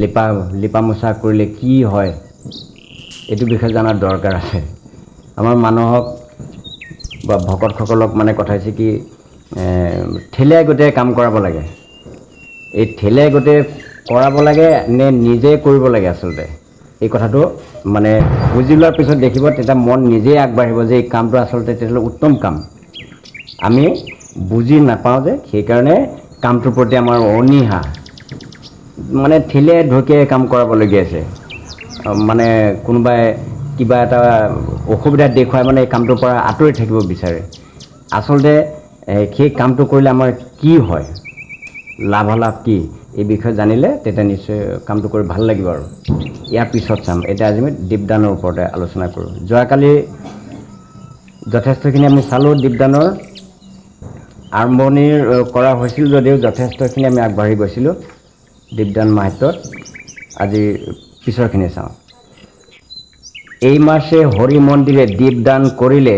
লিপা লিপা মোচা কৰিলে কি হয় এইটো বিষয়ে জনাৰ দৰকাৰ আছে। আমাৰ মানুহক বা ভকতসকলক মানে কথা হৈছে কি ঠেলিয়াই গোটেই কাম কৰাব লাগে। এই ঠেলিয়াই গোটেই কৰাব লাগে নে নিজে কৰিব লাগে আচলতে? এই কথাটো মানে বুজি লোৱাৰ পিছত দেখিব তেতিয়া মন নিজেই আগবাঢ়িব যে এই কামটো আচলতে তেতিয়াহ'লে উত্তম কাম। আমি বুজি নাপাওঁ যে সেইকাৰণে কামটোৰ প্ৰতি আমাৰ অনীহা। মানে ঠেলিয়াই ঢকিয়াই কাম কৰাবলগীয়া আছে মানে কোনোবাই কিবা এটা অসুবিধা দেখুৱাই মানে এই কামটোৰ পৰা আঁতৰি থাকিব বিচাৰে। আচলতে সেই কামটো কৰিলে আমাৰ কি হয়? লাভালাভ কি? এই বিষয়ে জানিলে তেতিয়া নিশ্চয় কামটো কৰি ভালো লাগিব আৰু। ইয়াৰ পিছত চাম। এতিয়া আজি আমি দীপদানৰ ওপৰতে আলোচনা কৰোঁ। যোৱাকালি যথেষ্টখিনি আমি চালোঁ দীপদানৰ। আৰম্ভণিৰ কৰা হৈছিল যদিও যথেষ্টখিনি আমি আগবাঢ়ি গৈছিলোঁ। দীপদান মাহাত্যত আজি পিছৰখিনি চাওঁ। এই মাসে হরি মন্দিরে দীপদান করিলে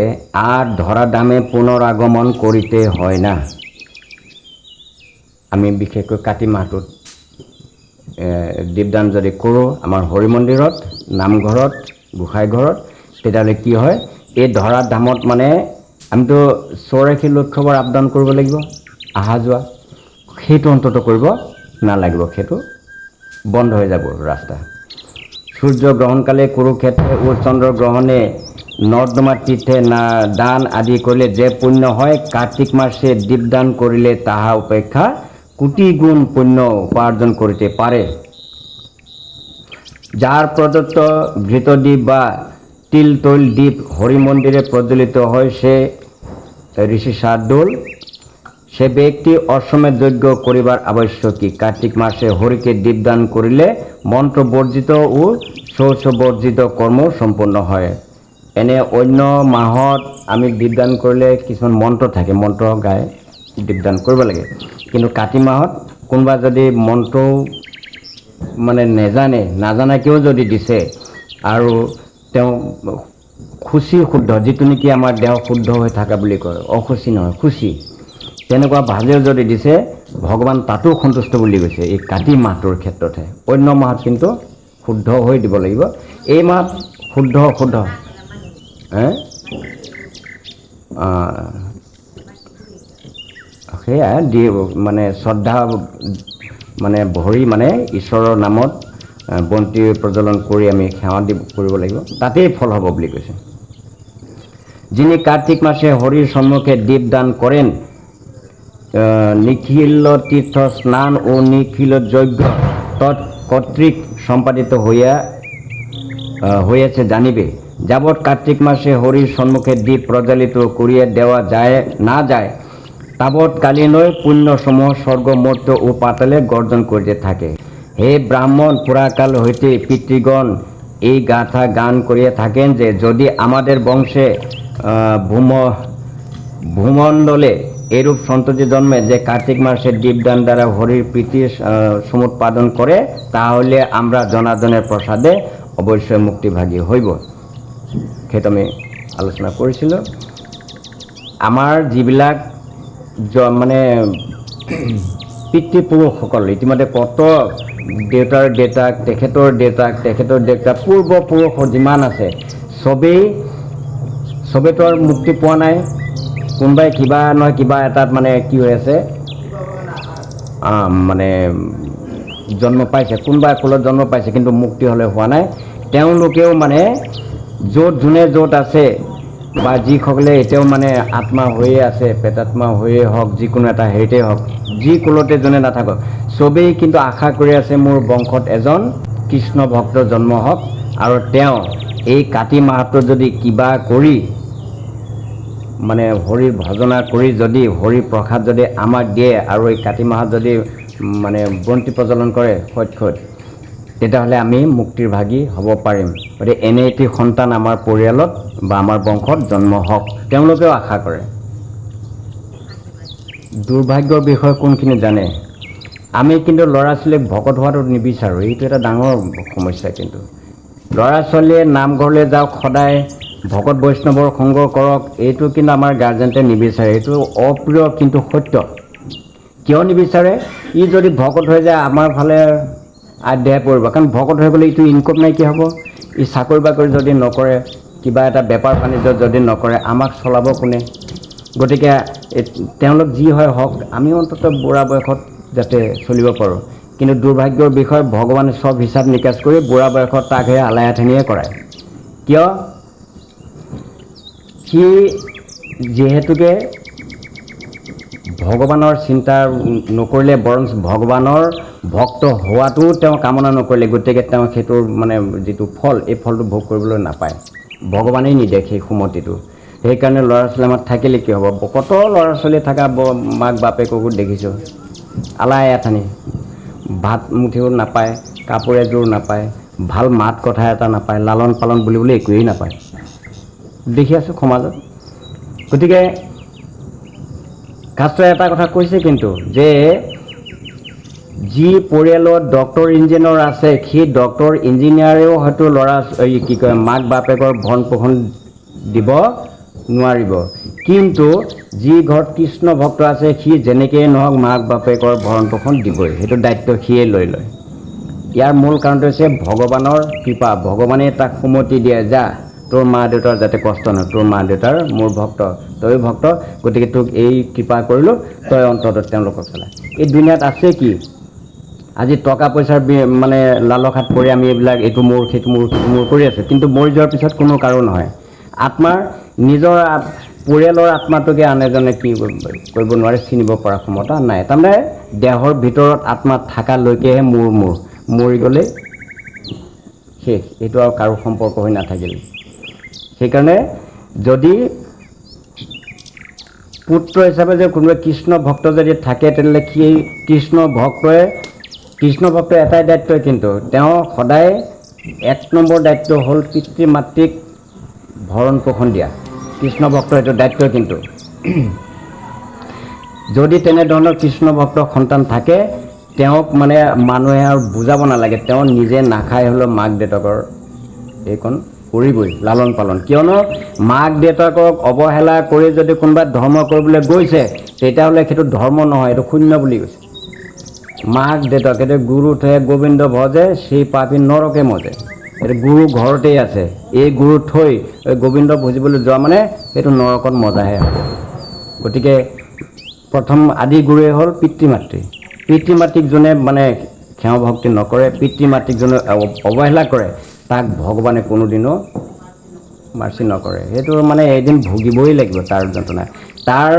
আর ধরা দামে পুনরাগমন করিতে হয় না। আমি বিশেষকৈ কাতি মাহটোত দীপদান যদি কৰোঁ, আমাৰ হৰি মন্দিৰত, নামঘৰত, গোসাঁই ঘৰত, তেতিয়াহ'লে কি হয়, এই ধৰা ধামত মানে আমিতো চৌৰাশী লক্ষবাৰ আপদান কৰিব লাগিব অহা যোৱা, সেইটো অন্তত কৰিব নালাগিব সেইটো বন্ধ হৈ যাব ৰাস্তা সূর্য গ্রহণকালে কুরুক্ষেত্রে ও চন্দ্র গ্রহণে নর্দমা তীর্থে না দান আদি করলে যে পুণ্য হয়, কার্তিক মাসে দীপদান করিলে তাহা উপেক্ষা কোটি গুণ পুণ্য উপার্জন করিতে পারে। যার প্রদত্ত ঘৃতদ্বীপ বা তিল তৈল দ্বীপ হরি মন্দিরে প্রজ্বলিত হয়, সে ঋষি শার্দুল সে ব্যক্তি অশ্বমেধ যজ্ঞ করিবার আবশ্যক কার্তিক মাসে হরিকে দীপদান করিলে মন্ত্র বর্জিত ও শৌচ বর্জিত কৰ্ম সম্পূৰ্ণ হয়। এনে অন্য মাহত আমি দীপদান কৰিলে কিছুমান মন্ত্ৰ থাকে মন্ত্ৰ গাই, দীপদান কৰিব লাগে। কিন্তু কাতি মাহত কোনোবা যদি মন্ত্ৰও মানে নেজানে, নাজানাকেও যদি দিছে আৰু তেওঁ খুচি শুদ্ধ, যিটো নেকি আমাৰ দেহ শুদ্ধ হৈ থকা বুলি কয় অসুচি নহয়, খুচি। তেনেকুৱা ভাৱেও যদি দিছে ভগৱান তাতো সন্তুষ্ট বুলি কৈছে এই কাতি মাহটোৰ ক্ষেত্ৰতহে। অন্য মাহত কিন্তু শুদ্ধ হৈ দিব লাগিব। এই মাহত শুদ্ধ শুদ্ধ। সেয়া দি মানে শ্ৰদ্ধা মানে ভৰি মানে ঈশ্বৰৰ নামত বন্তি প্ৰজ্বলন কৰি আমি সেৱা দি কৰিব লাগিব। তাতেই ফল হ'ব বুলি কৈছে। যিনি কাৰ্তিক মাসে হৰিৰ সম্মুখে দীপদান আহ, নিখিল তীর্থ স্নান ও নিখিল যজ্ঞ তৎ কর্তৃক সম্পাদিত হইয়া হইয়াছে জানিবে। যাবৎ কার্তিক মাসে হরির সম্মুখে দ্বীপ প্রজ্বলিত করিয়া দেওয়া যায়, না যায়, তাবৎ কালীনই পুণ্যসমূহ স্বর্গ মর্ত ও পাতালে গর্জন করিতে থাকে। হে ব্রাহ্মণ, পুরাকাল হইতে পিতৃগণ, এই গাথা গান করিয়া থাকেন যে, যদি আমাদের বংশে ভূম, ভূমণ্ডলে এরূপ সন্ততি জন্মে যে কার্তিক মাসে দীপদান দ্বারা হরির প্রীতি সমুৎপাদন করে, তাহলে আমরা জনার্দনের প্রসাদে অবশ্যই মুক্তিভাগী হইব। সেইটো আমি আলোচনা কৰিছিলোঁ আমাৰ যিবিলাক মানে পিতৃপুৰুষসকল ইতিমধ্যে কত দেউতাৰ দেউতাক, তেখেতৰ দেউতাক তেখেতৰ দেউতাক পূৰ্বপুৰুষ যিমান আছে, চবেই চবেইতো মুক্তি পোৱা নাই। কোনোবাই কিবা নহয় কিবা এটাত মানে কি হৈ আছে? মানে জন্ম পাইছে। কোনোবা কুলত জন্ম পাইছে কিন্তু মুক্তি হ'লে হোৱা নাই। তেওঁলোকেও মানে য'ত যোনে য'ত আছে বা যিসকলে এতিয়াও মানে আত্মা হৈয়ে আছে প্ৰেতাত্মা হৈয়ে হওক যিকোনো এটা হেৰিতেই হওক যি কুলতে যোনে নাথাকক চবেই কিন্তু আশা কৰি আছে মোৰ বংশত এজন কৃষ্ণ ভক্ত জন্ম হওক আৰু তেওঁ এই কাতি মাহটোত যদি কিবা কৰি মানে হৰিৰ ভজনা কৰি যদি হৰি প্ৰসাদ যদি আমাক দিয়ে আৰু এই কাতি মাহত যদি মানে বন্তি প্ৰজ্বলন কৰে সৎসত তেতিয়াহ'লে আমি মুক্তিৰ ভাগী হ'ব পাৰিম। গতিকে এনে এটি সন্তান আমাৰ পৰিয়ালত বা আমাৰ বংশত জন্ম হওক তেওঁলোকেও আশা কৰে। দুৰ্ভাগ্যৰ বিষয়ে কোনখিনি জানে? আমি কিন্তু ল'ৰা ছোৱালীক ভকত হোৱাটো নিবিচাৰোঁ এইটো এটা ডাঙৰ সমস্যা কিন্তু। ল'ৰা ছোৱালীয়ে নামঘৰলৈ যাওক সদায় ভকত বৈষ্ণৱৰ সংগ কৰক এইটো কিন্তু আমাৰ গাৰ্জেণ্টে নিবিচাৰে এইটো অপ্ৰিয় কিন্তু সত্য। কিয় নিবিচাৰে? ই যদি ভকত হৈ যায় আমাৰ ফালে আধ্যায় পৰিব। কাৰণ ভকত হৈ গ'লে ইটো ইনকম নাইকিয়া হ'ব। ই চাকৰি বাকৰি যদি নকৰে কিবা এটা বেপাৰ বাণিজ্য যদি নকৰে আমাক চলাব কোনে? গতিকে তেওঁলোক যি হয় হওক আমি অন্ততঃ বুঢ়া বয়সত যাতে চলিব পাৰোঁ। কিন্তু দুৰ্ভাগ্যৰ বিষয় ভগৱানে চব হিচাপ নিকাচ কৰি বুঢ়া বয়সত তাক সেই আলাই আথেনিয়ে কৰায়। কিয়? সি যিহেতুকে ভগৱানৰ চিন্তা নকৰিলে বৰঞ্চ ভগৱানৰ ভক্ত হোৱাটোও তেওঁ কামনা নকৰিলে। গতিকে তেওঁ সেইটোৰ মানে যিটো ফল এই ফলটো ভোগ কৰিবলৈ নাপায়। ভগৱানেই নিদিয়ে সেই সুমতিটো। সেইকাৰণে ল'ৰা ছোৱালী আমাৰ থাকিলে কি হ'ব? কত ল'ৰা ছোৱালী থকা মাক বাপেককো দেখিছোঁ? আলাই আথানি। ভাত মুঠিও নাপায় কাপোৰ এযোৰ নাপায় ভাল মাত কথা এটা নাপায় লালন পালন বুলিবলৈ একোৱেই নাপায়। দেখি আছোঁ সমাজত। গতিকে শাস্ত্ৰই এটা কথা কৈছে কিন্তু যে যি পৰিয়ালত ডক্টৰ ইঞ্জিনিয়াৰ আছে সেই ডক্টৰ ইঞ্জিনিয়াৰেও হয়তো ল'ৰা এই কি কয় মাক বাপেকৰ ভৰণ পোষণ দিব নোৱাৰিব। কিন্তু যি ঘৰত কৃষ্ণ ভক্ত আছে সি যেনেকেই নহওক মাক বাপেকৰ ভৰণ পোষণ দিবই। সেইটো দায়িত্ব সিয়ে লৈ লয়। ইয়াৰ মূল কাৰণটো হৈছে ভগৱানৰ কৃপা। ভগৱানে তাক সুমতি দিয়ে যা তোৰ মা দেউতাৰ যাতে কষ্ট নহয় তোৰ মা দেউতাৰ মোৰ ভক্ত তয়ো ভক্ত গতিকে তোক এই কৃপা কৰিলোঁ তই অন্ততঃ তেওঁলোকক চলা এই দুনিয়াত আছে কি? আজি টকা পইচাৰ মানে লালসাত পৰি আমি এইবিলাক এইটো মোৰ সেইটো মোৰ সেইটো মোৰ কৰি আছোঁ কিন্তু মৰি যোৱাৰ পিছত কোনো কাৰো নহয়। আত্মাৰ নিজৰ পৰিয়ালৰ আত্মাটোকে আন এজনে কি কৰিব নোৱাৰে চিনিব পৰা ক্ষমতা নাই। তাৰমানে দেহৰ ভিতৰত আত্মা থকালৈকেহে মোৰ মোৰ মৰি গ'লে শেষ। এইটো আৰু কাৰো সম্পৰ্ক হৈ নাথাকিল। সেইকাৰণে যদি পুত্ৰ হিচাপে যে কোনোবা কৃষ্ণ ভক্ত যদি থাকে তেনেহ'লে সেই কৃষ্ণ ভক্তই কৃষ্ণ ভক্তৰ এটাই দায়িত্ব কিন্তু তেওঁ সদায় এক নম্বৰ দায়িত্ব হ'ল পিতৃ মাতৃক ভৰণ পোষণ দিয়া। কৃষ্ণ ভক্তৰ এইটো দায়িত্ব কিন্তু। যদি তেনেধৰণৰ কৃষ্ণ ভক্ত সন্তান থাকে তেওঁক মানে মানুহে আৰু বুজাব নালাগে। তেওঁ নিজে নাখাই হ'লেও মাক দেউতাকৰ এইকণ কৰিবই লালন পালন। কিয়নো মাক দেউতাকক অৱহেলা কৰি যদি কোনোবা ধৰ্ম কৰিবলৈ গৈছে তেতিয়াহ'লে সেইটো ধৰ্ম নহয় এইটো শূন্য বুলি কৈছে। মাক দেউতাক এইটো গুৰু থে গোবিন্দ ভজে সেই পাপী নৰকে মজে। এইটো গুৰু ঘৰতেই আছে। এই গুৰু থৈ গোবিন্দ ভজিবলৈ যোৱা মানে সেইটো নৰকত মজাহে হ'ব। গতিকে প্ৰথম আদি গুৰুৱে হ'ল পিতৃ মাতৃ পিতৃ মাতৃক যোনে মানে সেৱা ভক্তি নকৰে পিতৃ মাতৃক যোনে অৱ- অৱহেলা কৰে তাক ভগৱানে কোনোদিনো মাৰ্চি নকৰে। সেইটো মানে এদিন ভুগিবই লাগিব তাৰ যন্ত্ৰণা। তাৰ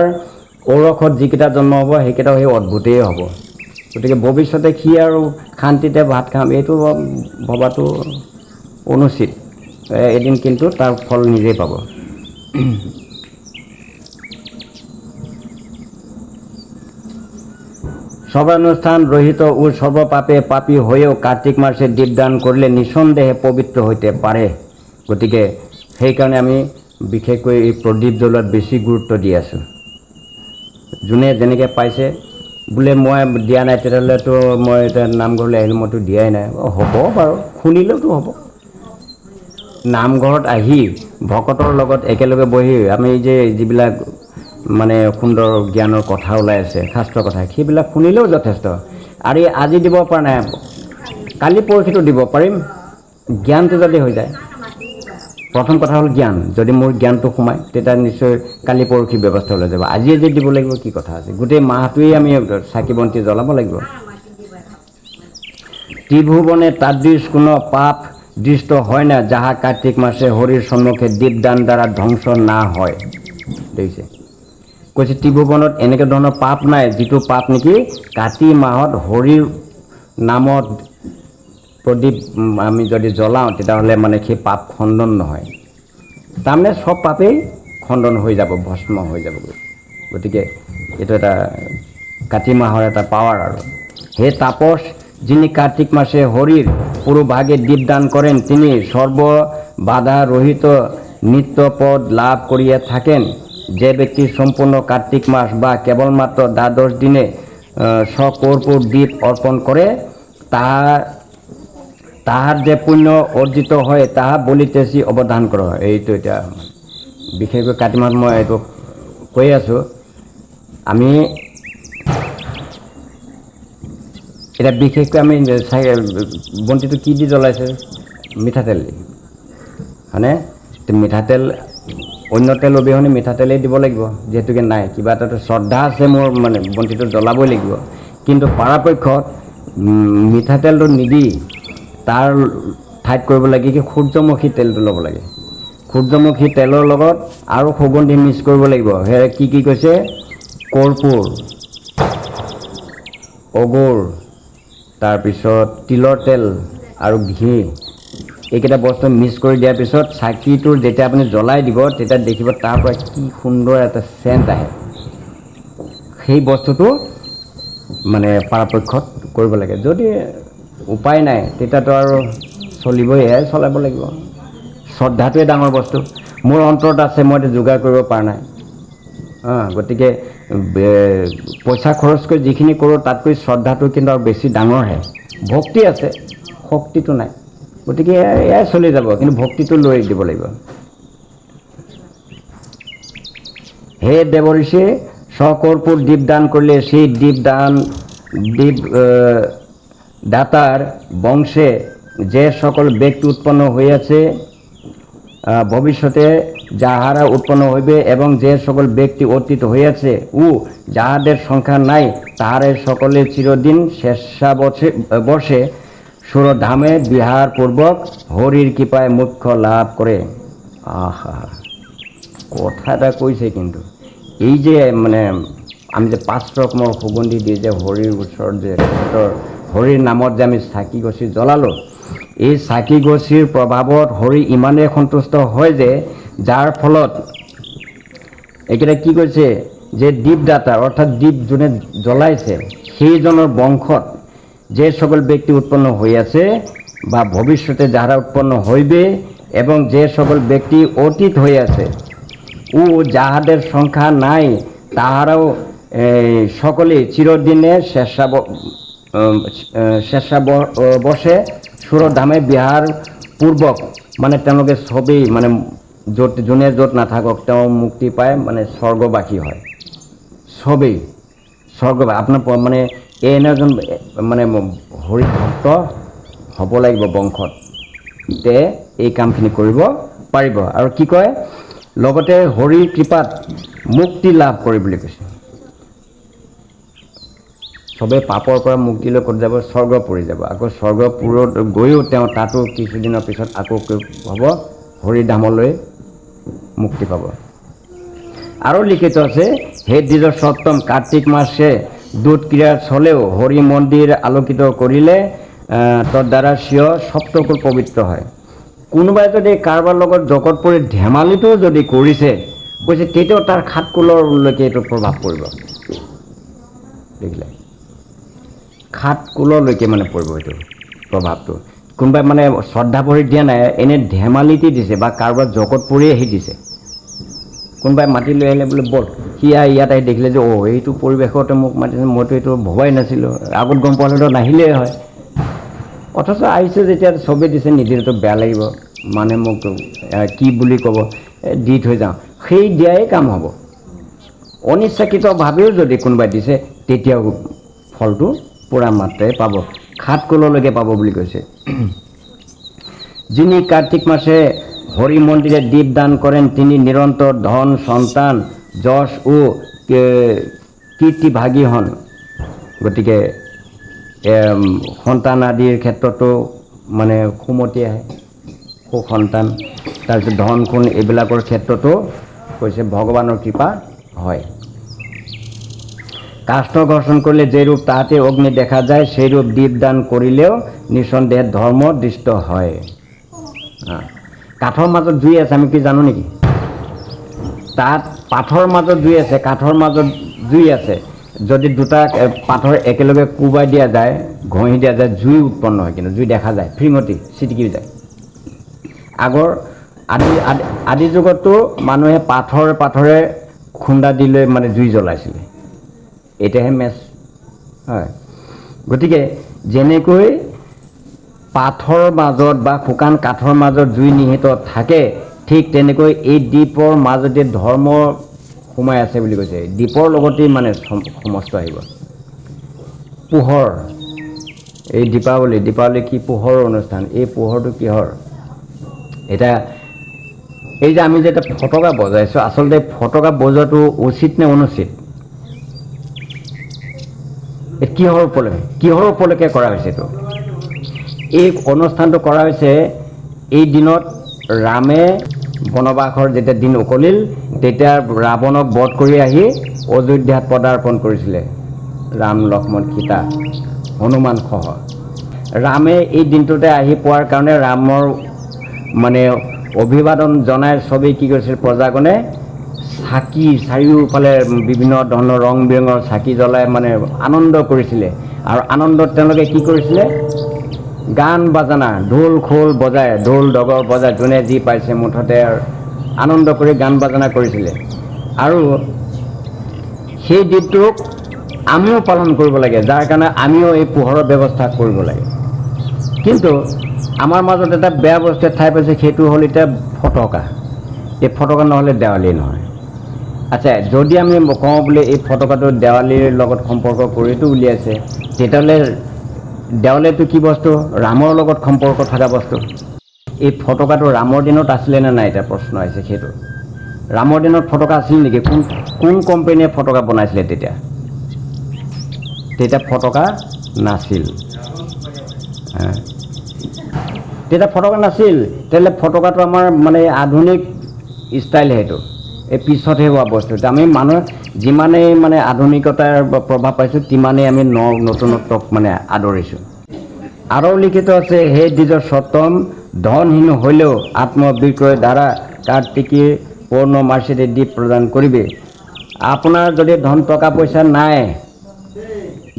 ঔৰসত যিকেইটা জন্ম হ'ব সেইকেইটাও সেই অদ্ভুতেই হ'ব। গতিকে ভৱিষ্যতে সি আৰু শান্তিতে ভাত খাম এইটো ভবাটো অনুচিত। এদিন কিন্তু তাৰ ফল নিজেই পাব। সৰ্বানুষ্ঠান রহিত ও সর্বপাপে পাপী হয়েও কার্তিক মাসে দীপদান করলে নিঃসন্দেহে পবিত্ৰ হইতে পাৰে গতিকে সেইকাৰণে আমি বিশেষকৈ এই প্ৰদীপ জ্বলোৱাত বেছি গুৰুত্ব দি আছোঁ। যোনে যেনেকৈ পাইছে, বোলে মই দিয়া নাই, তেতিয়াহ'লেতো মই এতিয়া নামঘৰলৈ আহিলোঁ, মইতো দিয়াই নাই। হ'ব বাৰু, শুনিলেওতো হ'ব। নামঘৰত আহি ভকতৰ লগত একেলগে বহি আমি যে যিবিলাক মানে সুন্দৰ জ্ঞানৰ কথা ওলাই আছে, শাস্ত্ৰৰ কথা। সেইবিলাক শুনিলেও যথেষ্ট। আৰু আজি দিব পৰা নাই। কালি পৰহিটো দিব পাৰিম। জ্ঞানটো যদি হৈ যায়। প্ৰথম কথা হ'ল জ্ঞান। যদি মোৰ জ্ঞানটো সোমায়, তেতিয়া নিশ্চয় কালি পৰহি ব্যৱস্থা লৈ যাব। আজিয়ে যে দিব লাগিব, কি কথা আছে? গোটেই মাহটোৱেই আমি চাকি বন্তি জ্বলাব লাগিব। ত্রিভুবনে তাদৃশ কোনো পাপ দৃষ্ট হয় না, যাহা কার্তিক মাসে হরির সম্মুখে দীপদান দ্বাৰা ধ্বংস না হয়। দেখিছে? কৈছে ত্ৰিভুৱনত এনেকুৱা ধৰণৰ পাপ নাই, যিটো পাপ নেকি কাতি মাহত হৰিৰ নামত প্ৰদীপ আমি যদি জ্বলাওঁ, তেতিয়াহ'লে মানে সেই পাপ খণ্ডন নহয়। তাৰমানে চব পাপেই খণ্ডন হৈ যাব, ভস্ম হৈ যাবগৈ গতিকে এইটো এটা কাতি মাহৰ এটা পাৱাৰ আৰু। হে তাপস, যিনি কার্তিক মাসে হরির পুরোভাগে দীপদান করেন তিনি সর্ব বাধা রহিত নিত্যপদ লাভ করিয়া থাকেন। যে ব্যক্তি সম্পূর্ণ কার্তিক মাস বা কেবলমাত্র দ্বাদশ দিনে সকর্পূর দ্বীপ অর্পণ করে, তাহা তাহার যে পুণ্য অৰ্জিত হয়, তাহা বলিতেছি অৱধান কৰ এইটো এতিয়া বিশেষকৈ কাতি মাহত মই এইটো কৈ আছোঁ। আমি এতিয়া বিশেষকৈ আমি বন্তিটো কি দি জ্বলাইছে? মিঠাতেল দি। হয়নে? মিঠাতেল অন্য তেল অবিহনে মিঠাতেলেই দিব লাগিব। যিহেতুকে নাই কিবা এটাতো শ্ৰদ্ধা আছে মোৰ মানে বন্তিটো জ্বলাবই লাগিব। কিন্তু পৰাপক্ষত মিঠাতেলটো নিদি তাৰ ঠাইত কৰিব লাগে কি সূৰ্যমুখী তেলটো ল'ব লাগে। সূৰ্যমুখী তেলৰ লগত আৰু সুগন্ধি মিক্স কৰিব লাগিব। সেয়ে কি কি কৈছে? কৰ্পূৰ অগুৰ তাৰপিছত তিলৰ তেল আৰু ঘি। এইকেইটা বস্তু মিক্স কৰি দিয়াৰ পিছত চাকিটো যেতিয়া আপুনি জ্বলাই দিব তেতিয়া দেখিব তাৰ পৰা কি সুন্দৰ এটা চেণ্ট আহে। সেই বস্তুটো মানে পৰাপক্ষত কৰিব লাগে। যদি উপায় নাই তেতিয়াতো আৰু চলিবই এয়াই চলাব লাগিব। শ্ৰদ্ধাটোৱে ডাঙৰ বস্তু। মোৰ অন্তৰত আছে মই এইটো যোগাৰ কৰিব পৰা নাই। গতিকে পইচা খৰচ কৰি যিখিনি কৰোঁ তাতকৈ শ্ৰদ্ধাটো কিন্তু আৰু বেছি ডাঙৰহে ভক্তি আছে শক্তিটো নাই। গতিকে এয়াই চলি যাব কিন্তু ভক্তিটো লৈ দিব লাগিব। হে দেৱ দেৱঋষি সকৰ্পূৰ দীপদান কৰিলে সেই দীপদান দীপ দাতার বংশে যে সকল ব্যক্তি উৎপন্ন হইয়াছে আহ, ভবিষ্যতে যাহারা উৎপন্ন হইবে এবং যে সকল ব্যক্তি অতীত হইয়াছে ও যাহাদের সংখ্যা নাই তাহারে সকলে শেষা বসে বসে সুরধামে বিহার পূর্বক হরির কৃপায় মুখ্য লাভ করে। আহা কথা এটা কৈছে কিন্তু। এই যে মানে আমি যে পাঁচ ৰকমৰ সুগন্ধি দি যে হৰিৰ ওচৰত যে হৰিৰ নামত যে আমি চাকি গছি জ্বলালোঁ, এই চাকি গছিৰ প্ৰভাৱত হৰি ইমানেই সন্তুষ্ট হয় যে, যাৰ ফলত এইকেইটা কি কৈছে, যে দীপদাতা, অৰ্থাৎ দীপ যোনে জ্বলাইছে, সেইজনৰ বংশত যে সকল ব্যক্তি উৎপন্ন হৈ আছে বা ভবিষ্যতে যাহারা উৎপন্ন হইবে এবং যে সকল ব্যক্তি অতীত আছে ও যাহাদের সংখ্যা নাই, তাহারাও সকলে চিরদিনে শেষা শেষা বসে সুৰধামে বিহার পূৰ্বক মানে তেওঁলোকে সবেই মানে য'ত, যোনে য'ত নাথাকক তেওঁ মুক্তি পায় মানে স্বৰ্গবাসী হয়। সবেই স্বৰ্গ আপোনাৰ মানে এনে এজন মানে হৰি ভক্ত হ'ব লাগিব বংশত। তে এই কামখিনি কৰিব পাৰিব। আৰু কি কয়, লগতে হৰিৰ কৃপাত মুক্তি লাভ কৰি বুলি কৈছে। চবেই পাপৰ পৰা মুক্তি লৈ ক'ত যাব? স্বৰ্গ পৰি যাব। আকৌ স্বৰ্গপুৰত গৈও তেওঁ তাতো কিছুদিনৰ পিছত আকৌ হ'ব? হৰিধামলৈ মুক্তি পাব। আরও লিখিত আছে, হে দ্বিজ সপ্তম কার্তিক মাসে দুধ ক্ৰিয়া চলেও হৰি মন্দিৰ আলোকিত তোৰ দ্বাৰা সিয় সপ্তকুল পবিত্ৰ হয়। কোনোবাই যদি কাৰোবাৰ লগত জগত পৰি ধেমালিটো যদি কৰিছে কৈছে তেতিয়াও তাৰ সাত কুললৈকে এইটো প্ৰভাৱ পৰিব। দেখিলে? সাত কুললৈকে মানে পৰিব এইটো প্ৰভাৱটো। কোনোবাই মানে শ্ৰদ্ধা ভৰি দিয়া নাই এনেই ধেমালিটি দিছে বা কাৰোবাৰ জগত পৰিয়ে আহি দিছে। কোনোবাই মাতি লৈ আহিলে বোলে বল সি আহি ইয়াত আহি দেখিলে যে অ' এইটো পৰিৱেশতে মোক মাতিছে মইতো এইটো ভবাই নাছিলোঁ। আগত গম পোৱা হ'লেতো নাহিলেই হয়। অথচ আহিছে যেতিয়া চবেই দিছে নিদিলেতো বেয়া লাগিব। মানে মোক কি বুলি ক'ব দি থৈ যাওঁ। সেই দিয়াই কাম হ'ব। অনিচ্ছাকৃতভাৱেও যদি কোনোবাই দিছে তেতিয়াও ফলটো পূৰা মাত্ৰাই পাব। সাত কুললৈকে পাব বুলি কৈছে। যিনি কাৰ্তিক মাসে হরি মন্দিরে দীপদান করেন তিনি নিরন্তর ধন, সন্তান, যশ ও কে- কীৰ্তিভাগী হন। গতিকে সন্তান আদিৰ ক্ষেত্ৰতো মানে সুমতি আহে সুখ সন্তান তাৰপিছত ধন সোণ এইবিলাকৰ ক্ষেত্ৰতো কৈছে ভগৱানৰ কৃপা হয়। কাষ্ঠ ঘৰ্ষণ কৰিলে যে ৰূপ তাহাতে অগ্নি দেখা যায়, সেই ৰূপ দীপদান কৰিলেও নিঃসন্দেহে ধৰ্ম দৃষ্ট হয়। কাঠৰ মাজত জুই আছে আমি কি জানো নেকি? তাত পাঠৰ মাজত জুই আছে কাঠৰ মাজত জুই আছে। যদি দুটা পাথৰ একেলগে কোবাই দিয়া যায় ঘঁহি দিয়া যায় জুই উৎপন্ন হয় কিন্তু জুই দেখা যায় ফ্ৰিঙতি চিটিকি যায়। আগৰ আদি আদি যুগতো মানুহে পাথৰ পাথৰে খুন্দা দি লৈ মানে জুই জ্বলাইছিলে। এতিয়াহে মেচ হয়। গতিকে যেনেকৈ পাথৰ মাজত বা শুকান কাঠৰ মাজত জুই নিহিত থাকে ঠিক তেনেকৈ এই দ্বীপৰ মাজতে ধৰ্ম সোমাই আছে বুলি কৈছে। দ্বীপৰ লগতেই মানে সম- সমস্ত আহিব। পোহৰ এই দীপাৱলী দীপাৱলী কি পোহৰৰ অনুষ্ঠান? এই পোহৰটো কিহৰ? এতিয়া এই যে আমি যে এটা ফটকা বজাইছোঁ আচলতে ফটকা বজোৱাটো উচিত নে অনুচিত? কিহৰ উপলক্ষে কিহৰ উপলক্ষে কৰা হৈছে এইটো? এই অনুষ্ঠানটো কৰা হৈছে এই দিনত ৰামে বনবাসৰ যেতিয়া দিন উকলিল তেতিয়া ৰাৱণক বধ কৰি আহি অযোধ্যাত পদাৰ্পণ কৰিছিলে। ৰাম লক্ষ্মণ সীতা হনুমান সহ। ৰামে এই দিনটোতে আহি পোৱাৰ কাৰণে ৰামৰ মানে অভিবাদন জনাই চবেই কি কৰিছিল প্ৰজাগণে চাকি চাৰিওফালে বিভিন্ন ধৰণৰ ৰং বিৰঙৰ চাকি জ্বলাই মানে আনন্দ কৰিছিলে। আৰু আনন্দত তেওঁলোকে কি কৰিছিলে গান বাজানা, ঢোল খোল বজাই ঢোল ডগৰ বজাই যোনে যি পাইছে মুঠতে আনন্দ কৰি গান বাজানা কৰিছিলে। আৰু সেই দিনটোক আমিও পালন কৰিব লাগে, যাৰ কাৰণে আমিও এই পোহৰৰ ব্যৱস্থা কৰিব লাগে। কিন্তু আমাৰ মাজত এটা বেয়া বস্তু ঠাই পাইছে, সেইটো হ'ল এতিয়া ফটকা। এই ফটকা নহ'লে দেৱালী নহয়। আচ্ছা যদি আমি কওঁ বোলে এই ফটকাটো দেৱালীৰ লগত সম্পৰ্ক কৰিতো উলিয়াইছে, তেতিয়াহ'লে দেৱালীটো কি বস্তু? ৰামৰ লগত সম্পৰ্ক থকা বস্তু। এই ফটকাটো ৰামৰ দিনত আছিলে নে নাই? এতিয়া প্ৰশ্ন আহিছে সেইটো। ৰামৰ দিনত ফটকা আছিল নেকি? কোন কোন কোম্পেনীয়ে ফটকা বনাইছিলে তেতিয়া? তেতিয়া ফটকা নাছিল। তেতিয়া ফটকা নাছিল। তেতিয়াহ'লে ফটকাটো আমাৰ মানে আধুনিক ষ্টাইল সেইটো। এই পিছতহে হোৱা বস্তু। আমি মানুহ যিমানেই মানে আধুনিকতাৰ প্ৰভাৱ পাইছোঁ, তিমানেই আমি ন নতুনত্বক মানে আদৰিছোঁ। আৰু লিখিত আছে সেই দ্বিজৰ সতম ধনহীন হলেও আত্মবিক্ৰয় দ্বাৰা কাৰ্তিকীৰ পূৰ্ণ মাৰ্চিতে দ্বীপ প্ৰদান কৰিবে। আপোনাৰ যদি ধন টকা পইচা নাই,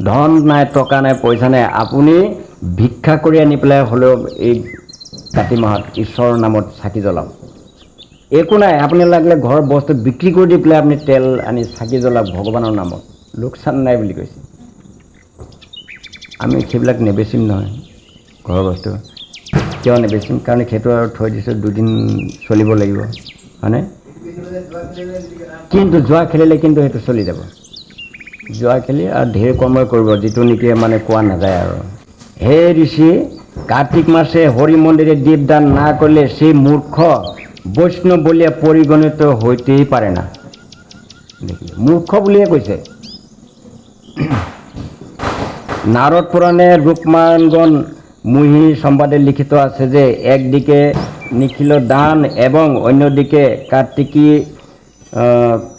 ধন নাই, টকা নাই, পইচা নাই, আপুনি ভিক্ষা কৰি আনি পেলাই হ'লেও এই কাতি মাহত ঈশ্বৰৰ নামত চাকি জ্বলাওক। একো নাই আপুনি লাগিলে ঘৰৰ বস্তু বিক্ৰী কৰি দি পেলাই আপুনি তেল আনি চাকি জ্বলাওক ভগৱানৰ নামত লোকচান নাই বুলি কৈছে। আমি সেইবিলাক নেবেচিম নহয় ঘৰৰ বস্তু। কিয় নেবেচিম? কাৰণ সেইটো আৰু থৈ দিছোঁ দুদিন চলিব লাগিব হয়নে? কিন্তু যোৱা খেলিলে কিন্তু সেইটো চলি যাব। যোৱা খেলি আৰু ঢেৰ কৰ্মই কৰিব যিটো নেকি মানে কোৱা নাযায় আৰু। হে ঋষি কাৰ্তিক মাসে হৰি মন্দিৰে দীপদান না কৰলে সেই মূৰ্খ বৈষ্ণৱ বলিয়া পৰিগণিত হইতেই পাৰে না। মূৰ্খ বুলিয়ে কৈছে। নারদ পুরাণে রূপমানগণ মুহি সংবাদে লিখিত আছে যে, একদিকে নিখিল দান এবং অন্যদিকে কার্তিকী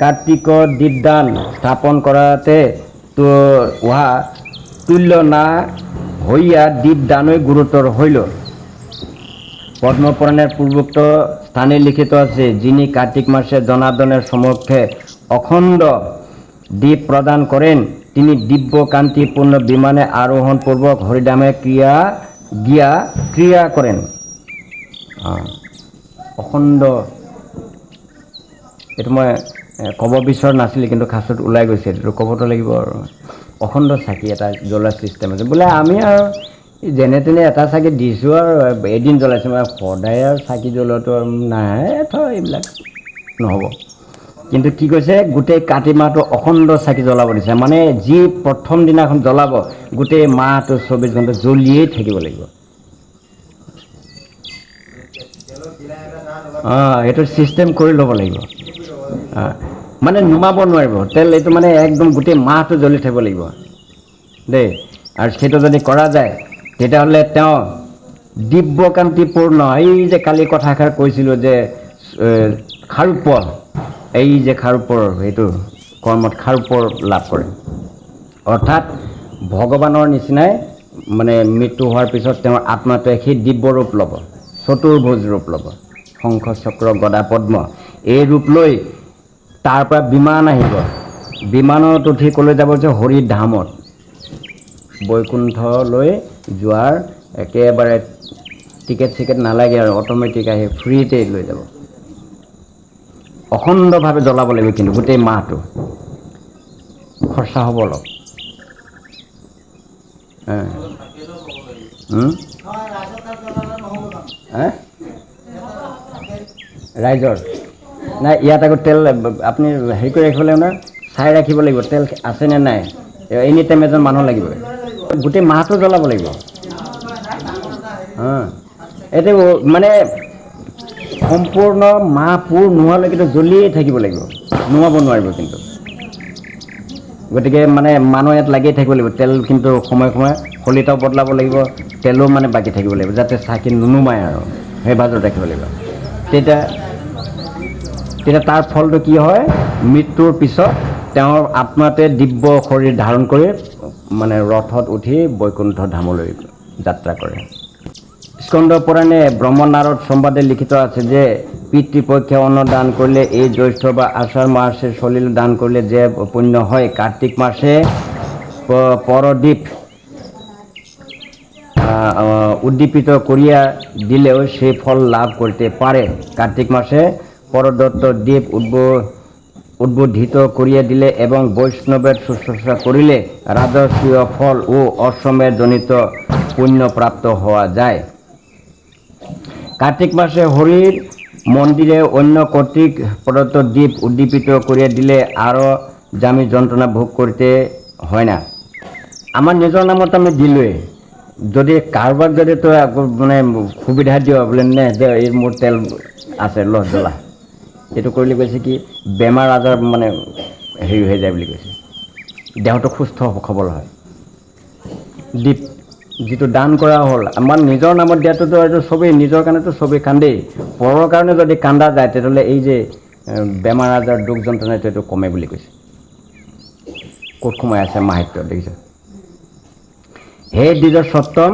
কার্তিক দীপদান স্থাপন করাতে তো উহা তুল্য না হইয়া দীপদানই গুরুতর হইল। পদ্মপুরাণের পূর্বোক্ত স্থানে লিখিত আছে, যিনি কার্তিক মাসে জনার্দনের সমক্ষে অখণ্ড দ্বীপ প্রদান করেন, তিনি দিব্য কান্তিপূর্ণ বিমানে আরোহণ পূর্বক হরিধামে ক্রিয়া, গিয়া ক্রিয়া করেন। অখণ্ড, এইটো মই ক'ব বিচৰা নাছিলোঁ, কিন্তু খাচত ওলাই গৈছে, এইটো ক'বতো লাগিব আৰু। অখণ্ড চাকি এটা জ্বলোৱা ছিষ্টেম আছে। বোলে আমি আৰু যেনে তেনে এটা চাকি দিছোঁ আৰু এদিন জ্বলাইছোঁ মানে সদায় আৰু চাকি জ্বলোৱাটো নাই থ এইবিলাক নহ'ব। কিন্তু কি কৈছে গোটেই কাতি মাহটো অখণ্ড চাকি জ্বলাব দিছে মানে যি প্ৰথম দিনাখন জ্বলাব গোটেই মাহটো চৌবিছ ঘণ্টা জ্বলিয়েই থাকিব লাগিব। অঁ এইটো ছিষ্টেম কৰি ল'ব লাগিব। মানে নুমাব নোৱাৰিব তেল এইটো মানে একদম গোটেই মাহটো জ্বলি থাকিব লাগিব। দেই আৰু সেইটো যদি কৰা যায় তেতিয়াহ'লে তেওঁ দিব্যকান্তিপূৰ্ণ। এই যে কালি কথাষাৰ কৈছিলোঁ যে এ, খাৰুপৰ এই যে খাৰুপৰ সেইটো কৰ্মত খাৰুপৰ লাভ কৰে। অৰ্থাৎ ভগৱানৰ নিচিনাই মানে মৃত্যু হোৱাৰ পিছত তেওঁৰ আত্মাটোৱে সেই দিব্য ৰূপ ল'ব চতুৰ্ভুজ ৰূপ ল'ব। শংখ চক্ৰ গদা পদ্ম এই ৰূপ লৈ তাৰ পৰা বিমান আহিব। বিমানত উঠি ক'লৈ যাব যে হৰিধামত? বৈকুণ্ঠলৈ যোৱাৰ একেবাৰে টিকেট চিকেট নালাগে আৰু অট'মেটিক আহি ফ্ৰীতে লৈ যাব। অখণ্ডভাৱে জ্বলাব লাগিব কিন্তু গোটেই মাহটো। খৰচা হ'ব অলপ? ৰাইজৰ। নাই ইয়াত আকৌ তেল আপুনি হেৰি কৰি ৰাখিব লাগিব নহয় চাই ৰাখিব লাগিব তেল আছেনে নাই। এনি টাইম এজন মানুহ লাগিব গোটেই মাহটো জ্বলাব লাগিব। এইটো মানে সম্পূৰ্ণ মাহ পুৰ নোহোৱালৈকেতো জ্বলিয়ে থাকিব লাগিব। নোহাব নোৱাৰিব কিন্তু। গতিকে মানে মানুহ ইয়াত লাগিয়ে থাকিব লাগিব। তেল কিন্তু সময়ে সময়ে শলিতাও বদলাব লাগিব। তেলো মানে বাকী থাকিব লাগিব যাতে চাকি নুনুমায় আৰু। সেই ভাজত ৰাখিব লাগিব। তেতিয়া তেতিয়া তাৰ ফলটো কি হয়? মৃত্যুৰ পিছত তেওঁৰ আত্মাটোৱে দিব্য শৰীৰ ধাৰণ কৰি মানে ৰথত উঠি বৈকুণ্ঠ ধামলৈ যাত্ৰা কৰে। স্কন্দ পুৰাণে ব্ৰহ্মনাৰদ সম্বাদে লিখিত আছে যে পিতৃপক্ষে অন্ন দান কৰিলে এই জ্যৈষ্ঠ বা আষাঢ় মাসে সলিল দান করলে যে পুণ্য হয় কার্তিক মাসে প- পরদীপ আহ, আহ, উদ্দীপিত করিয়া দিলেও সেই ফল লাভ করতে পারে কার্তিক মাসে পরদত্ত দ্বীপ উদ্ব উদ্বোধিত করিয়া দিলে এবং বৈষ্ণবের শুশ্রূষা করিলে রাজস্বীয় ফল ও অশ্বমের জনিত পুণ্য প্রাপ্ত হওয়া যায়। কার্তিক মাসে হরির মন্দিরে অন্য কর্তৃক প্রদত্ত দ্বীপ উদ্দীপিত করিয়া দিলে আরও জামি যন্ত্রণা ভোগ করতে হয় না। আমাৰ নিজৰ নামত আমি দিলোৱে যদি কাৰোবাক যদি তই মানে সুবিধা দিয় বোলে নে দে, এই মোৰ তেল আছে ল জ্বলা। এইটো কৰিলে কৈছে কি, বেমাৰ আজাৰ মানে হেৰি হৈ যায় বুলি কৈছে। দেহটো সুস্থ সবল হয়। দ্বীপ, যিটো দান কৰা হ'ল, আমাৰ নিজৰ নামত দিয়াটোতো এইটো চবেই, নিজৰ কাৰণেতো চবেই কান্দেই। পৰৰ কাৰণে যদি কান্দা যায়, তেতিয়াহ'লে এই যে বেমাৰ আজাৰ, দুখ যন্ত্ৰণাটো এইটো কমে বুলি কৈছে। ক'ত সোমাই আছে মাহিত্য, দেখিছে? হে দ্বিজ সপ্তম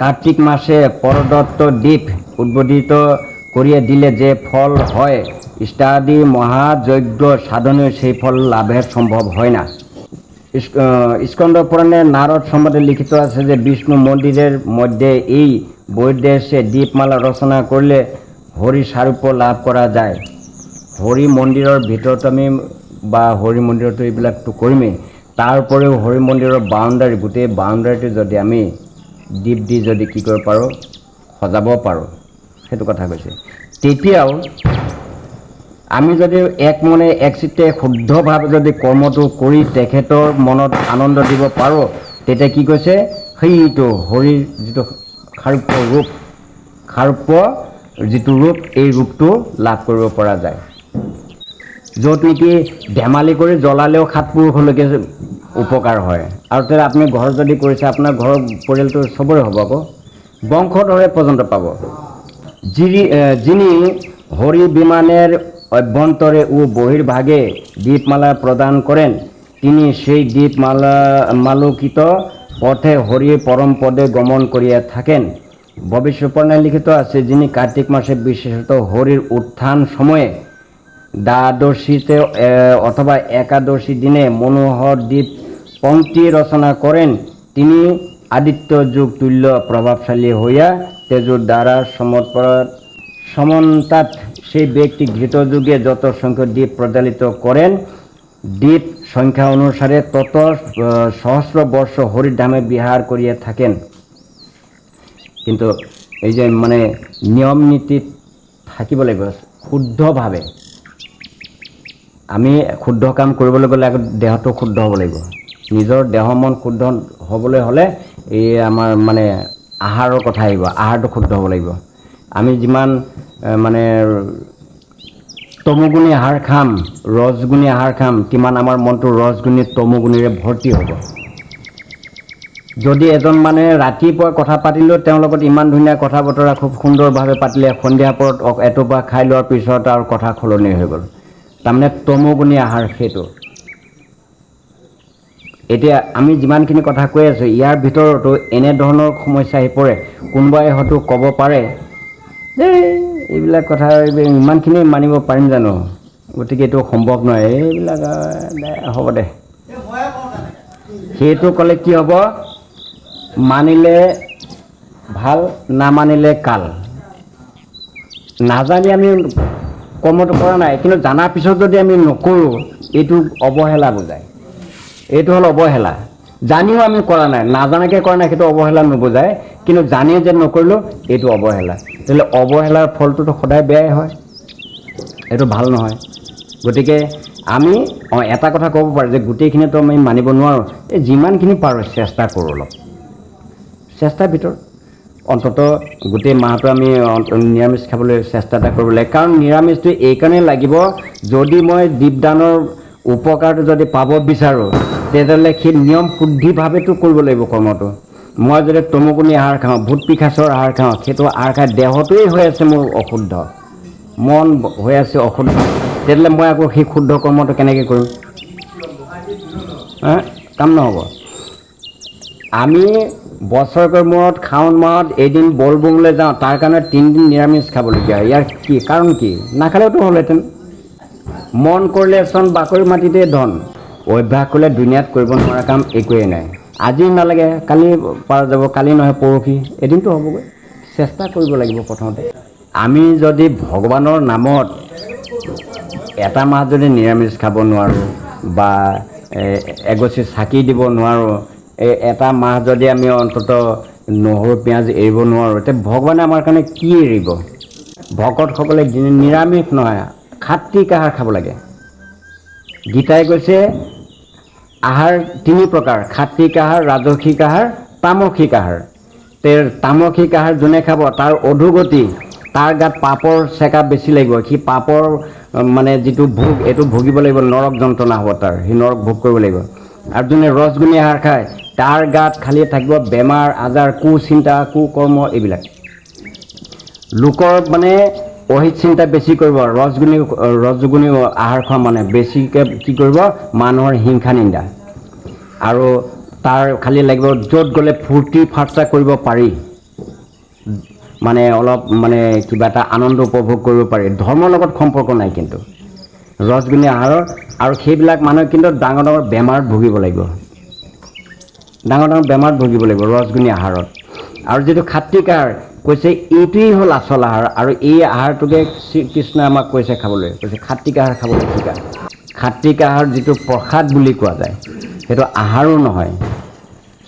কার্তিক মাসে পরদত্ত দ্বীপ উদ্বোধিত করিয়ে দিলে যে ফল হয়। ইষ্টাদি মহাযজ্ঞ সাধনে সেই ফল লাভের সম্ভব হয় না। স্কন্দ পুরাণে নারদ সম্বন্ধে লিখিত আছে যে বিষ্ণু মন্দিরের মধ্যে এই বৈদেশে দ্বীপমালা রচনা করলে হরি সারূপ্য লাভ কৰা যায়। হৰি মন্দিৰৰ ভিতৰত আমি বা হৰি মন্দিৰতো এইবিলাকতো কৰিমেই তাৰ উপৰিও হৰি মন্দিৰৰ বাউণ্ডাৰী, গোটেই বাউণ্ডাৰীটো যদি আমি দ্বীপ দি যদি কি কৰিব পাৰোঁ, সজাব পাৰোঁ, সেইটো কথা কৈছে। তেতিয়াও আমি যদি এক মনে একচিতে শুদ্ধভাৱে যদি কৰ্মটো কৰি তেখেতৰ মনত আনন্দ দিব পাৰোঁ তেতিয়া কি কৈছে? সেইটো হৰিৰ যিটো সাৰূপ্য ৰূপ সাৰূপ্য যিটো ৰূপ এই ৰূপটো লাভ কৰিব পৰা যায়। য'ত নেকি ধেমালি কৰি জ্বলালেও সাত পুৰুষলৈকে উপকাৰ হয়। আৰু তেতিয়া আপুনি ঘৰ যদি কৰিছে আপোনাৰ ঘৰৰ পৰিয়ালটো চবৰে হ'ব আকৌ। বংশধৰে পৰ্যন্ত পাব। আহ, যিনি হরি বিমানের অভ্যন্তরে ও বহির্ভাগে দ্বীপমালা প্রদান করেন। তিনি সেই দ্বীপমালা, মালকিত পথে হরির পরম পদে গমন করিয়া থাকেন। ভবিষ্যপর্ণায় লিখিত আছে, যিনি কার্তিক মাসে বিশেষত হরির উত্থান সময়ে দ্বাদশীতে অথবা একাদশী দিনে মনোহর দ্বীপ পংক্তি রচনা করেন। তিনি আদিত্য যুগ তুল্য প্রভাবশালী হইয়া তেজুর দ্বারা সমন্তাত সেই ব্যক্তি ঘৃত যুগে যত সংখ্যক দ্বীপ প্রজ্বালিত করেন, দ্বীপ সংখ্যা অনুসারে তত সহস্র বর্ষ হরিধামে বিহার করিয়া থাকেন। কিন্তু এই যে মানে নিয়ম নীতিত থাকিব লাগিব শুদ্ধভাৱে আমি শুদ্ধ কাম কৰিবলৈ গ'লে দেহটো শুদ্ধ হ'ব লাগিব। নিজৰ দেহ মন শুদ্ধ হ'বলৈ হ'লে এই আমাৰ মানে আহাৰৰ কথা আহিব, আহাৰটো শুদ্ধ হ'ব লাগিব। আমি যিমান মানে তমুগুণী আহাৰ খাম ৰসগুণী আহাৰ খাম কিমান আমাৰ মনটো ৰসগুণী তমুগুণীৰে ভৰ্তি হ'ব। যদি এজন মানে ৰাতিপুৱা কথা পাতিলেও তেওঁৰ লগত ইমান ধুনীয়া কথা বতৰা খুব সুন্দৰভাৱে পাতিলে সন্ধিয়া পৰত এটোপা খাই লোৱাৰ পিছত আৰু কথা সলনি হৈ গ'ল। তাৰমানে তমোগুণী আহাৰ সেইটো। এতিয়া আমি যিমানখিনি কথা কৈ আছোঁ ইয়াৰ ভিতৰতো এনেধৰণৰ সমস্যা আহি পৰে। কোনোবাই হয়তো ক'ব পাৰে এইবিলাক কথা ইমানখিনি মানিব পাৰিম জানো? গতিকে এইটো সম্ভৱ নহয়। এইবিলাক হ'ব দে। সেইটো ক'লে কি হ'ব? মানিলে ভাল নামানিলে কাল। নাজানি আমি কৰ্মটো কৰা নাই কিন্তু জনাৰ পিছত যদি আমি নকৰোঁ এইটো অৱহেলা বুজায়। এইটো হ'ল অৱহেলা। জানিও আমি কৰা নাই। নাজানাকৈ কৰা নাই সেইটো অৱহেলা নুবুজায় কিন্তু জানি যে নকৰিলোঁ এইটো অৱহেলা। তেতিয়াহ'লে অৱহেলাৰ ফলটোতো সদায় বেয়াই হয়। এইটো ভাল নহয়। গতিকে আমি অঁ এটা কথা ক'ব পাৰোঁ যে গোটেইখিনিতো আমি মানিব নোৱাৰোঁ। এই যিমানখিনি পাৰোঁ চেষ্টা কৰোঁ অলপ। চেষ্টাৰ ভিতৰত অন্তত গোটেই মাহটো আমি নিৰামিষ খাবলৈ চেষ্টা এটা কৰিব লাগে। কাৰণ নিৰামিষটো এইকাৰণেই লাগিব যদি মই দীপদানৰ উপকাৰটো যদি পাব বিচাৰোঁ তেতিয়াহ'লে সেই নিয়ম শুদ্ধিভাৱেতো কৰিব লাগিব কৰ্মটো। মই যদি তমুকুনি আহাৰ খাওঁ ভূত পিশাচৰ আহাৰ খাওঁ সেইটো আহাৰ খাই দেহটোৱেই হৈ আছে মোৰ অশুদ্ধ। মন হৈ আছে অশুদ্ধ। তেতিয়াহ'লে মই আকৌ সেই শুদ্ধ কৰ্মটো কেনেকৈ কৰিম? কাম নহ'ব। আমি বছৰেকৰ মূৰত শাওণ মাহত এদিন বলবমলৈ যাওঁ তাৰ কাৰণে তিনিদিন নিৰামিষ খাবলগীয়া ইয়াৰ কি? কাৰণ কি? নাখালেওতো হ'লহেঁতেন। মন কৰিলে চোন বাকৰি মাটিতে ধন। অভ্যাস কৰিলে দুনিয়াত কৰিব নোৱাৰা কাম একোৱেই নাই। আজি নালাগে কালি পাৰ যাব কালি নহয় পৰহি এদিনটো হ'বগৈ। চেষ্টা কৰিব লাগিব প্ৰথমতে। আমি যদি ভগৱানৰ নামত এটা মাহ যদি নিৰামিষ খাব নোৱাৰোঁ বা এগছি চাকি দিব নোৱাৰোঁ এই এটা মাহ যদি আমি অন্তত নহৰু পিঁয়াজ এৰিব নোৱাৰোঁ তেতিয়া ভগৱানে আমাৰ কাৰণে কি এৰিব? ভকতসকলে নিৰামিষ নহয় সাত্বিক আহাৰ খাব লাগে। গীতাই কৈছে আহাৰ তিনি প্ৰকাৰ সাত্বিক আহাৰ ৰাজসিক আহাৰ তামসিক আহাৰ। তে তামসিক আহাৰ যোনে খাব তাৰ অধোগতি তাৰ গাত পাপৰ চেকা বেছি লাগিব। সি পাপৰ মানে যিটো ভোগ এইটো ভুগিব লাগিব নৰক যন্ত্ৰণা হ'ব তাৰ। সি নৰক ভোগ কৰিব লাগিব। আৰু যোনে ৰসগুণী আহাৰ খায় তাৰ গাত খালি থাকিব বেমাৰ আজাৰ কুচিন্তা কুকৰ্ম এইবিলাক। লোকৰ মানে অহিত চিন্তা বেছি কৰিব ৰসগুণী ৰসগুণী আহাৰ খোৱা মানে বেছিকৈ কি কৰিব মানুহৰ হিংসা নিন্দা। আৰু তাৰ খালি লাগিব য'ত গ'লে ফূৰ্তি ফাৰ্তা কৰিব পাৰি। মানে অলপ মানে কিবা এটা আনন্দ উপভোগ কৰিব পাৰি। ধৰ্মৰ লগত সম্পৰ্ক নাই কিন্তু। ৰসগুণী আহাৰৰ আৰু সেইবিলাক মানুহে কিন্তু ডাঙৰ ডাঙৰ বেমাৰত ভুগিব লাগিব। ডাঙৰ ডাঙৰ বেমাৰত ভুগিব লাগিব ৰসগুণী আহাৰত। আৰু যিটো খাত্বিক আহাৰ কৈছে এইটোৱেই হ'ল আচল আহাৰ আৰু এই আহাৰটোকে শ্ৰীকৃষ্ণই আমাক কৈছে খাবলৈ। কৈছে খাত্বিক আহাৰ খাবলৈ শিকা? খাত্বিক আহাৰ যিটো প্ৰসাদ বুলি কোৱা যায় সেইটো আহাৰো নহয়।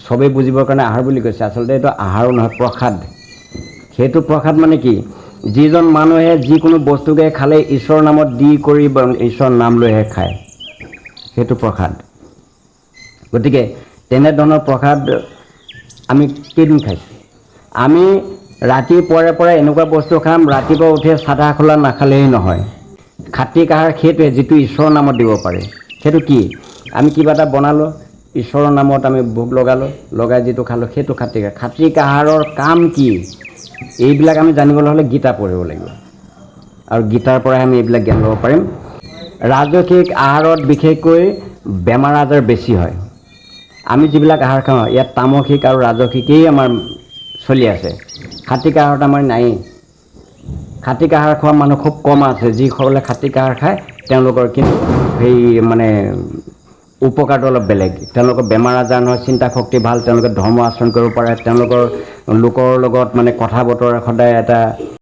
চবেই বুজিবৰ কাৰণে আহাৰ বুলি কৈছে। আচলতে এইটো আহাৰো নহয় প্ৰসাদ। সেইটো প্ৰসাদ মানে কি? যিজন মানুহে যিকোনো বস্তুকে খালে ঈশ্বৰৰ নামত দি কৰি ঈশ্বৰৰ নাম লৈহে খায়। সেইটো প্ৰসাদ। গতিকে তেনেধৰণৰ প্ৰসাদ আমি কেইদিন খাইছোঁ? আমি ৰাতিপুৱাৰে পৰা এনেকুৱা বস্তু খাম, ৰাতিপুৱা উঠি চাদা খোলা নাখালেই নহয়। খাতিক আহাৰ সেইটোৱে যিটো ঈশ্বৰৰ নামত দিব পাৰে, সেইটো কি? আমি কিবা এটা বনালোঁ, ঈশ্বৰৰ নামত আমি ভোগ লগালোঁ, লগাই যিটো খালোঁ, সেইটো খাতিক আহাৰ খাতিক আহাৰৰ কাম কি? এইবিলাক আমি জানিবলৈ হ'লে গীতা পঢ়িব লাগিব। আৰু গীতাৰ পৰাই আমি এইবিলাক জ্ঞান ল'ব পাৰিম। ৰাজসিক আহাৰত বিশেষকৈ বেমাৰ আজাৰ বেছি হয়। আমি যিবিলাক আহাৰ খাওঁ, ইয়াত তামসিক আৰু ৰাজসিকেই আমাৰ চলি আছে। খাতিক আহাৰত আমাৰ নায়েই। খাতিক আহাৰ খোৱা মানুহ খুব কম আছে। যিসকলে খাতিক আহাৰ খায় তেওঁলোকৰ কিন্তু সেই মানে উপকাৰটো অলপ বেলেগ। তেওঁলোকৰ বেমাৰ আজাৰ নহয় চিন্তা শক্তি ভাল তেওঁলোকে ধৰ্ম আচৰণ কৰিব পাৰে। তেওঁলোকৰ লোকৰ লগত মানে কথা বতৰা সদায় এটা